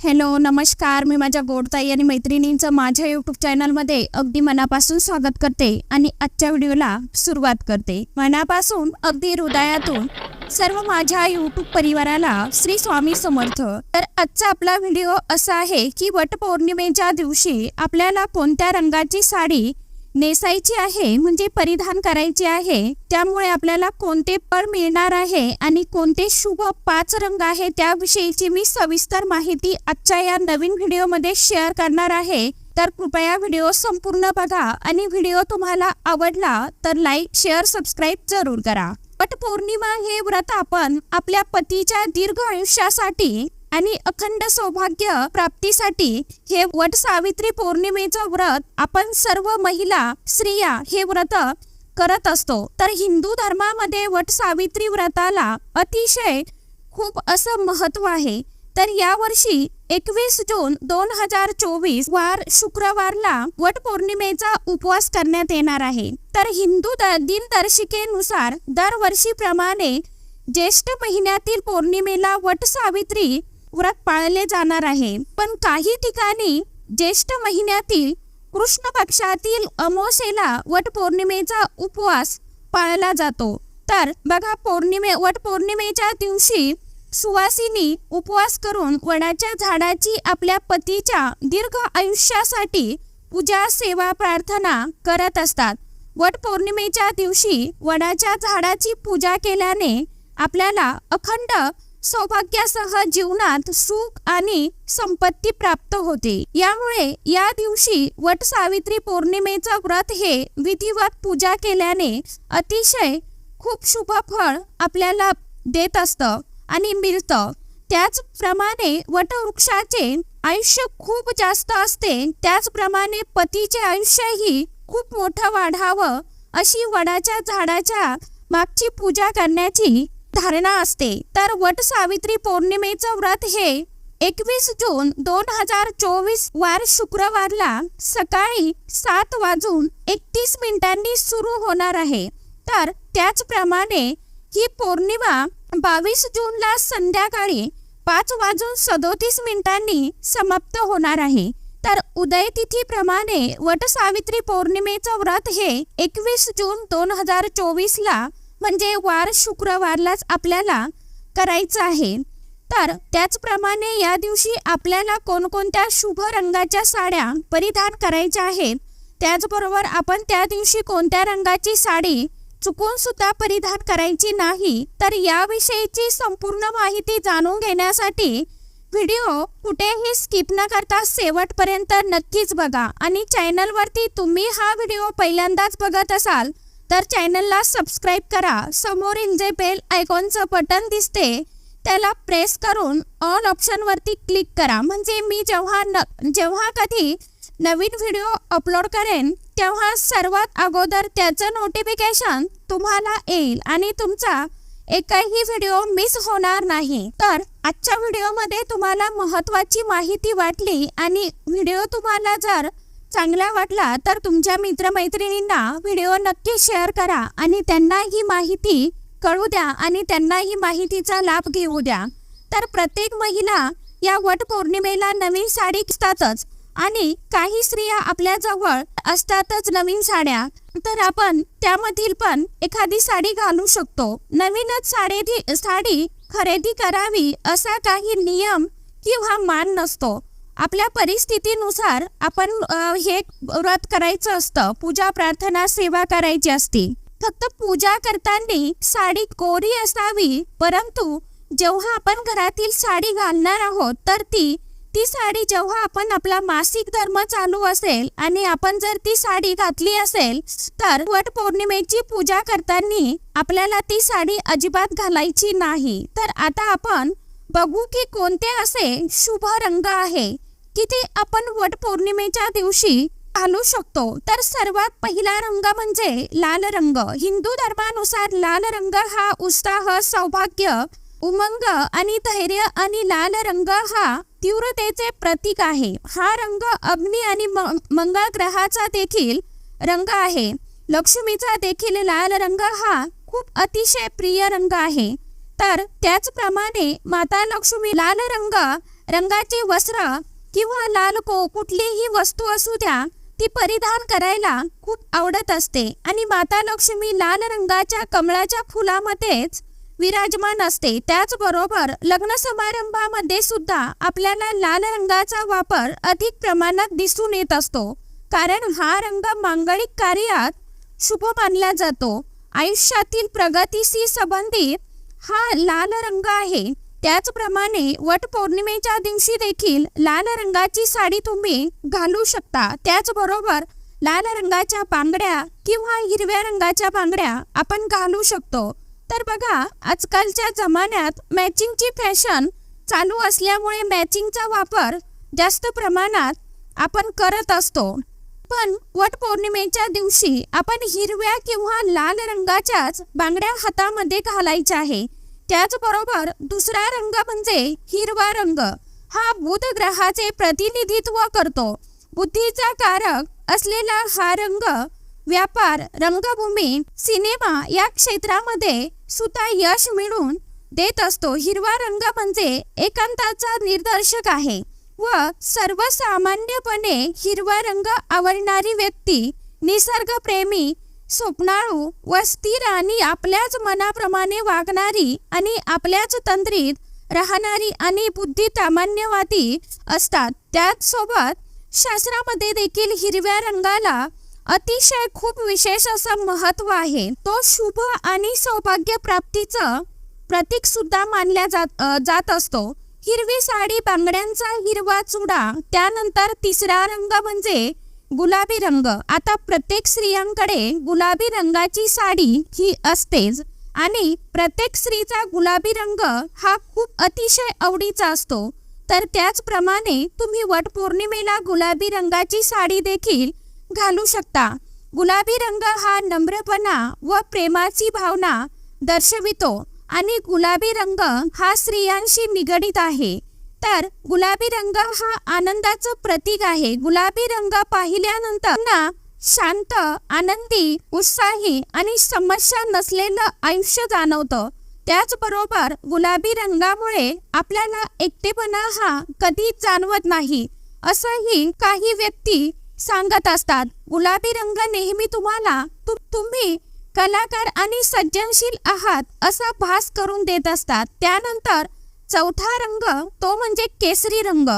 Hello नमस्कार. मी माझ्या गोडताई आणि मैत्रिणींचं माझ्या यूट्यूब चॅनलमध्ये अगदी मनापासून स्वागत करते आणि आजच्या व्हिडिओला सुरुवात करते. मनापासून अगदी हृदयातून सर्व माझ्या यूट्यूब परिवाराला श्री स्वामी समर्थ. तर आजचा आपला व्हिडिओ असा आहे की वटपौर्णिमेच्या दिवशी आपल्याला कोणत्या रंगाची साडी नेसायची आहे म्हणजे परिधान करायची आहे त्यामुळे आपल्याला कोणते पण मिळणार आहे आणि कोणते शुभ पाच रंग आहे त्याविषयीची मी सविस्तर माहिती आजच्या या नवीन व्हिडिओमध्ये शेअर करणार आहे. तर कृपया व्हिडिओ संपूर्ण बघा आणि व्हिडिओ तुम्हाला आवडला तर लाईक शेअर सबस्क्राईब जरूर करा. वटपौर्णिमा हे व्रत आपण आपल्या पतीच्या दीर्घ आयुष्यासाठी आणि अखंड सौभाग्य प्राप्तीसाठी हे वट सावित्री पौर्णिमेचं व्रत आपण सर्व महिला स्त्रिया हे व्रत करत असतो. तर हिंदू धर्मामध्ये वट सावित्री व्रताला अतिशय खूप असं महत्त्व आहे. तर यावर्षी एकवीस जून दोन हजार चोवीस वार शुक्रवारला वट पौर्णिमेचा उपवास करण्यात येणार आहे. तर हिंदू द- दिनदर्शिकेनुसार दरवर्षीप्रमाणे ज्येष्ठ महिन्यातील पौर्णिमेला वट सावित्री व्रत पाळले जाणार आहे. पण काही ठिकाणी ज्येष्ठ महिन्यातील कृष्ण पक्षातील अमावस्येला वट पौर्णिमेचा उपवास पाळला जातो. तर बघा पौर्णिमे वट पौर्णिमेच्या दिवशी सुवासिनी उपवास करून वडाच्या झाडाची आपल्या पतीच्या दीर्घ आयुष्यासाठी पूजा सेवा प्रार्थना करत असतात. वट पौर्णिमेच्या दिवशी वडाच्या झाडाची पूजा केल्याने आपल्याला अखंड सौभाग्यासह जीवनात सुख आणि संपत्ती प्राप्त होते. यामुळे या दिवशी वट सावित्री पौर्णिमेचं व्रत हे विधिवत पूजा केल्याने अतिशय खूप शुभ फळ आपल्याला देत असतं आणि मिळतं. त्याचप्रमाणे वटवृक्षाचे आयुष्य खूप जास्त असते. त्याचप्रमाणे पतीचे आयुष्यही खूप मोठं वाढावं अशी वडाच्या झाडाच्या मागची पूजा करण्याची धारणा असते. तर वट सावित्री पौर्णिमेचं व्रत हे एकवीस जून दोन हजार चोवीस वार शुक्रवारला सकाळी सात वाजून एकतीस मिनिटांनी सुरू होणार आहे. तर त्याचप्रमाणे ही पौर्णिमा बावीस जूनला संध्याकाळी पाच वाजून सदोतीस मिनिटांनी समाप्त होणार आहे. तर उदयतिथीप्रमाणे वटसावित्री वट सावित्री पौर्णिमेचं व्रत हे एकवीस जून दोन हजार चोवीसला म्हणजे वार शुक्रवारलाच आपल्याला करायचं आहे. तर त्याचप्रमाणे या दिवशी आपल्याला कोणकोणत्या शुभ रंगाच्या साड्या परिधान करायच्या आहेत त्याचबरोबर आपण त्या दिवशी कोणत्या रंगाची साडी चुकून सुद्धा परिधान करायची नाही तर याविषयीची संपूर्ण माहिती जाणून घेण्यासाठी व्हिडिओ कुठेही स्किप न करता शेवटपर्यंत नक्कीच बघा आणि चॅनलवरती तुम्ही हा व्हिडिओ पहिल्यांदाच बघत असाल तर चॅनलला सबस्क्राईब करा. समोरील जे बेल आयकॉनचं बटन दिसते. त्याला प्रेस करून ऑल ऑप्शनवरती क्लिक करा. म्हणजे मी जेव्हा न जेव्हा कधी नवीन व्हिडिओ अपलोड करेन तेव्हा सर्वात अगोदर त्याचं नोटिफिकेशन तुम्हाला येईल आणि तुमचा एकही व्हिडिओ मिस होणार नाही. तर आजच्या व्हिडिओमध्ये तुम्हाला महत्त्वाची माहिती वाटली आणि व्हिडिओ तुम्हाला जर चांगला वाटला तर तुमच्या मित्रमैत्रिणींना व्हिडिओ नक्की शेअर करा आणि त्यांना ही माहिती कळू द्या आणि त्यांना ही माहितीचा लाभ घेऊ द्या. तर प्रत्येक महिला या वटपौर्णिमेला नवीन साडी घेतातच आणि काही स्त्रिया आपल्याजवळ असतातच नवीन साड्या. तर आपण त्यामधील पण एखादी साडी घालू शकतो. नवीनच साडी साडी खरेदी करावी असा काही नियम किंवा मान नसतो. आपल्या परिस्थितीनुसार आपण हे व्रत करायचं असतं. पूजा प्रार्थना सेवा करायची असते. फक्त पूजा करताना साडी कोरी असावी परंतु जेव्हा आपण घरातील साडी घालणार आहोत तर ती ती साडी जेव्हा आपण आपला मासिक धर्म चालू असेल आणि आपण जर ती साडी घातली असेल तर वट पौर्णिमेची पूजा करताना आपल्याला ती साडी अजिबात घालायची नाही. तर आता आपण बघू की कोणते असे शुभ रंग आहे. की ते आपण वट पौर्णिमेच्या दिवशी घालू शकतो. तर सर्वात पहिला रंग म्हणजे लाल रंग. हिंदू धर्मानुसार लाल रंग हा उत्साह सौभाग्य उमंग आणि धैर्य आणि लाल रंग हा तीव्रतेचे प्रतीक आहे. हा रंग अग्नी आणि म- मंगळ ग्रहाचा देखील रंग आहे. लक्ष्मीचा देखील लाल रंग हा खूप अतिशय प्रिय रंग आहे. तर त्याचप्रमाणे माता लक्ष्मी लाल रंग रंगाचे वस्त्र किंवा लाल को कुठलीही वस्तू असू द्या ती परिधान करायला खूप आवडत असते. आणि माता लक्ष्मी लाल रंगाच्या कमळाच्या फुलामध्येच विराजमान असते. त्याचबरोबर लग्न समारंभामध्ये सुद्धा आपल्याला लाल रंगाचा वापर अधिक प्रमाणात दिसून येत असतो. कारण हा रंग मांगलिक कार्यात शुभ मानला जातो. आयुष्यातील प्रगतीशी संबंधित हा लाल रंग आहे. त्याचप्रमाणे वटपौर्णिमेच्या दिवशी देखील लाल रंगाची साडी तुम्ही घालू शकता. त्याचबरोबर लाल रंगाच्या बांगड्या किंवा हिरव्या रंगाच्या बांगड्या आपण घालू शकतो. तर बघा आजकालच्या जमान्यात मॅचिंगची फॅशन चालू असल्यामुळे मॅचिंगचा वापर जास्त प्रमाणात आपण करत असतो. पण वटपौर्णिमेच्या दिवशी आपण हिरव्या किंवा लाल रंगाच्याच बांगड्या हातामध्ये घालायच्या आहे. त्याचबरोबर दुसरा रंग म्हणजे हिरवा रंग. हा बुध ग्रहाचे प्रतिनिधित्व करतो. बुद्धीचा कारक असलेला हा रंग व्यापार रंगभूमी सिनेमा या क्षेत्रामध्ये सुद्धा यश मिळून देत असतो. हिरवा रंग म्हणजे एकांताचा निर्देशक आहे व सर्वसामान्यपणे हिरवा रंग आवडणारी व्यक्ती निसर्गप्रेमी स्वप्नाळू व स्थिर आणि आपल्याच मनाप्रमाणे वागणारी आणि आपल्याच तंत्रीत राहणारी आणि बुद्धी तामान्यवादी असतात. त्याचसोबत शास्त्रामध्ये देखील हिरव्या रंगाला अतिशय खूप विशेष असं महत्त्व आहे. तो शुभ आणि सौभाग्य प्राप्तीचं प्रतीक सुद्धा मानल्या जात जात असतो. हिरवी साडी बांगड्यांचा हिरवा चुडा त्यानंतर तिसरा रंग म्हणजे गुलाबी रंग. आता प्रत्येक स्त्रियांकडे गुलाबी रंगाची साडी ही असतेच आणि प्रत्येक स्त्रीचा गुलाबी रंग हा खूप अतिशय आवडीचा असतो. तर त्याचप्रमाणे तुम्ही वट पौर्णिमेला गुलाबी रंगाची साडी देखील घालू शकता. गुलाबी रंग हा नम्रपणा व प्रेमाची भावना दर्शवितो आणि गुलाबी रंग हा स्त्रियांशी निगडित आहे. तर गुलाबी रंग हा आनंदाचं प्रतीक आहे. गुलाबी रंग पाहिल्यानंतर ना शांत आनंदी उत्साही आणि समस्या नसलेलं आयुष्य जाणवतं. त्याचबरोबर गुलाबी रंगामुळे आपल्याला एकटेपणा हा कधीच जाणवत नाही असंही काही व्यक्ती सांगत असतात. गुलाबी रंग नेहमी तुम्हाला तु- तुम्ही कलाकार आणि सज्जनशील आहात असा भास करून देत असतात. त्यानंतर चौथा रंग तो म्हणजे केसरी रंग.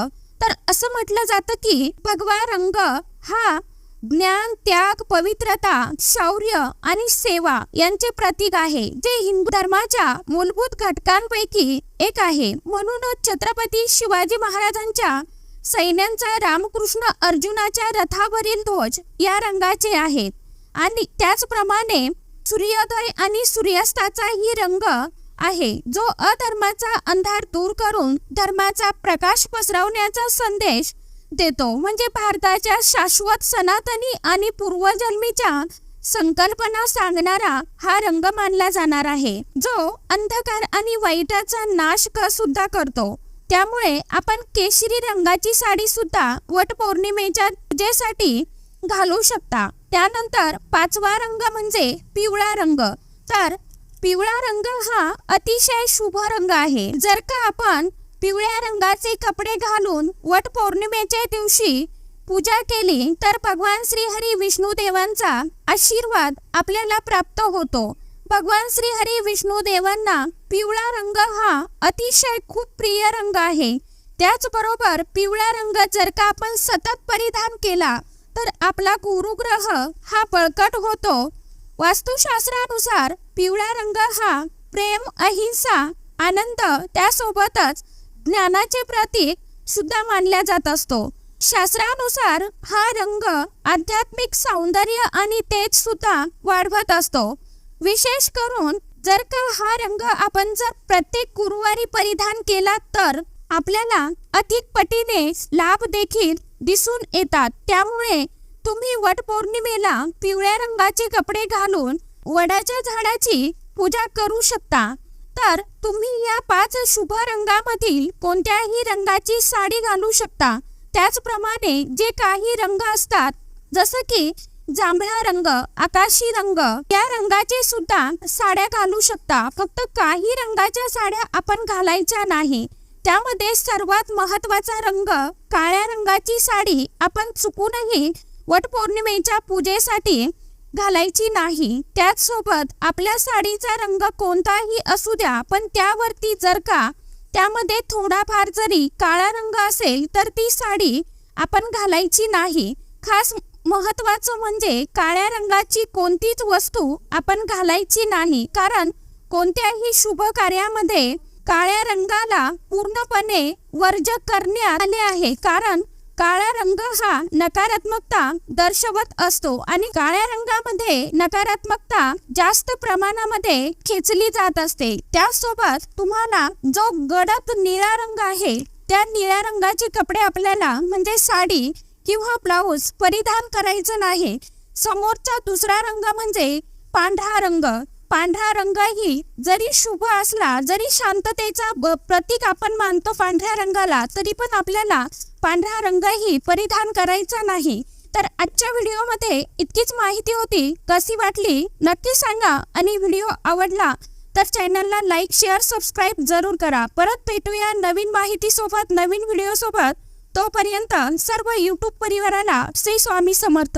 तर असं म्हटलं जातं की भगवा रंग हा ज्ञान त्याग पवित्रता शौर्य आणि सेवा यांचे प्रतीक आहे जे हिंदू धर्माच्या मूलभूत घटकांपैकी एक आहे. म्हणूनच छत्रपती शिवाजी महाराजांच्या सैन्यांचा रामकृष्ण अर्जुनाच्या रथावरील ध्वज या रंगाचे आहेत. आणि त्याचप्रमाणे सूर्योदय आणि सूर्यास्ताचाही रंग आहे. जो अधर्माचा अंधार दूर करून धर्माचा प्रकाश पसरवण्याचा संदेश देतो. म्हणजे भारताच्या शाश्वत सनातनी आणि पूर्वजन्मीच्या संकल्पना सांगणारा हा रंग मानला जाणार आहे. जो अंधकार आणि वाईटाचा नाश सुद्धा करतो. त्यामुळे आपण केशरी रंगाची साडी सुद्धा वट पौर्णिमेच्या पूजेसाठी घालू शकता. त्यानंतर पाचवा रंग म्हणजे पिवळा रंग. तर पिवळा रंग हा अतिशय शुभ रंग आहे. जर का आपण पिवळ्या रंगाचे कपडे घालून वट पौर्णिमेच्या दिवशी पूजा केली तर भगवान श्री हरी विष्णू देवांचा आशीर्वाद आपल्याला प्राप्त होतो. भगवान श्री हरी विष्णू देवांना पिवळा रंग हा अतिशय खूप प्रिय रंग आहे. त्याचबरोबर पिवळा रंग जर का आपण सतत परिधान केला तर आपला गुरुग्रह हा बळकट होतो. वास्तुशास्त्रानुसार पिवळा रंग हा प्रेम अहिंसा आनंद त्यासोबतच ज्ञानाचे प्रतीक सुद्धा मानला जात असतो. शास्त्रानुसार हा रंग आध्यात्मिक सौंदर्य आणि तेज सुद्धा वाढवत असतो. विशेष करून जर का हा रंग आपण जर प्रत्येक गुरुवारी परिधान केला तर आपल्याला अधिक पटीने लाभ देखील दिसून येतात. त्यामुळे तुम्ही वटपौर्णिमेला पिवळ्या रंगाचे कपडे घालून वडाच्या झाडाची पूजा करू शकता. तर तुम्ही या पाच शुभ रंगामधील कोणत्याही रंगाची साडी घालू शकता. त्याचप्रमाणे जे काही रंग असतात जसं की जांभळा रंग आकाशी रंग या रंगाचे सुद्धा साड्या घालू शकता. फक्त काही रंगाच्या साड्या आपण घालायच्या नाही. त्यामध्ये सर्वात महत्त्वाचा रंग काळ्या रंगाची साडी आपण चुकूनही वटपौर्णिमेच्या पूजेसाठी घालायची नाही. त्याचसोबत आपल्या साडीचा रंग कोणताही असू द्या पण त्यावरती जर का त्यामध्ये थोडाफार जरी काळा रंग असेल तर ती साडी आपण घालायची नाही. खास महत्वाचं म्हणजे काळ्या रंगाची कोणतीच वस्तू आपण घालायची नाही कारण कोणत्याही शुभ कार्यामध्ये काळ्या रंगाला पूर्णपणे वर्ज करण्यात आले आहे. कारण काळा रंग हा नकारात्मकता दर्शवत असतो आणि काळ्या रंगामध्ये नकारात्मकता जास्त प्रमाणामध्ये खेचली जात असते. त्यासोबत तुम्हाला जो गडद निळा रंग आहे त्या निळ्या रंगाचे कपडे आपल्याला म्हणजे साडी किंवा ब्लाऊज परिधान करायचं नाही. समोरचा दुसरा रंग म्हणजे पांढरा रंग. पांढरा रंगही जरी शुभ असला जरी शांततेचा प्रतीक आपण मानतो पांढऱ्या रंगाला तरी पण आपल्याला पांढरा रंगही परिधान करायचा नाही. तर आजच्या व्हिडिओमध्ये इतकीच माहिती होती. कशी वाटली? नक्की सांगा आणि व्हिडिओ आवडला तर चॅनलला लाईक शेअर सबस्क्राईब जरूर करा. परत भेटूया नवीन माहितीसोबत नवीन व्हिडिओसोबत. तोपर्यंत सर्व यूट्यूब परिवाराला श्री स्वामी समर्थ.